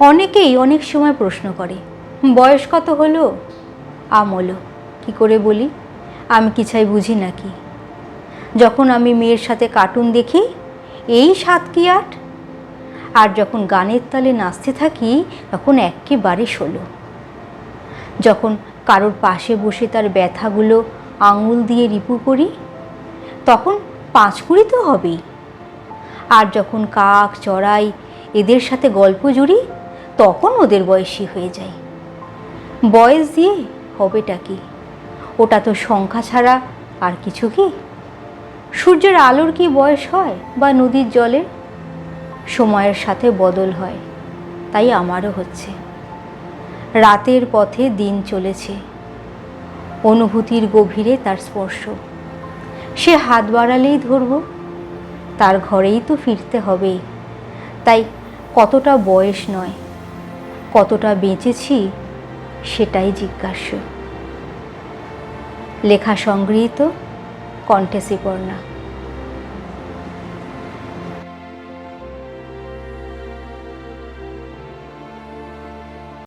অনেকেই অনেক সময় প্রশ্ন করে, বয়স কত হলো? আমলো কি করে বলি? আমি কি চাই বুঝি নাকি? যখন আমি মেয়ের সাথে কার্টুন দেখি, এই সাত কি আট আর যখন গানের তালে নাচতে থাকি, তখন একেবারে ষোলো। যখন কারোর পাশে বসে তার ব্যথাগুলো আঙুল দিয়ে রিপু করি, তখন পাঁচ কুড়ি তো হবেই। আর যখন কাক চড়াই, এদের সাথে গল্প জুড়ি তখন ওদের বয়সী হয়ে যায়। বয়স দিয়ে হবেটা কি? ওটা তো সংখ্যা ছাড়া আর কিছু কি? সূর্যের আলোর কি বয়স হয় বা নদীর জলের? সময়ের সাথে বদল হয়, তাই আমারও হচ্ছে। রাতের পথে দিন চলেছে। অনুভূতির গভীরে তার স্পর্শ। সে হাত বাড়ালেই ধরব। তার ঘরেই তো ফিরতে হবে তাই কতটা বয়স নয় কতটা বেঁচেছি সেটাই জিজ্ঞাস্য লেখা সংগৃহীত কণ্ঠে শ্রীপর্ণা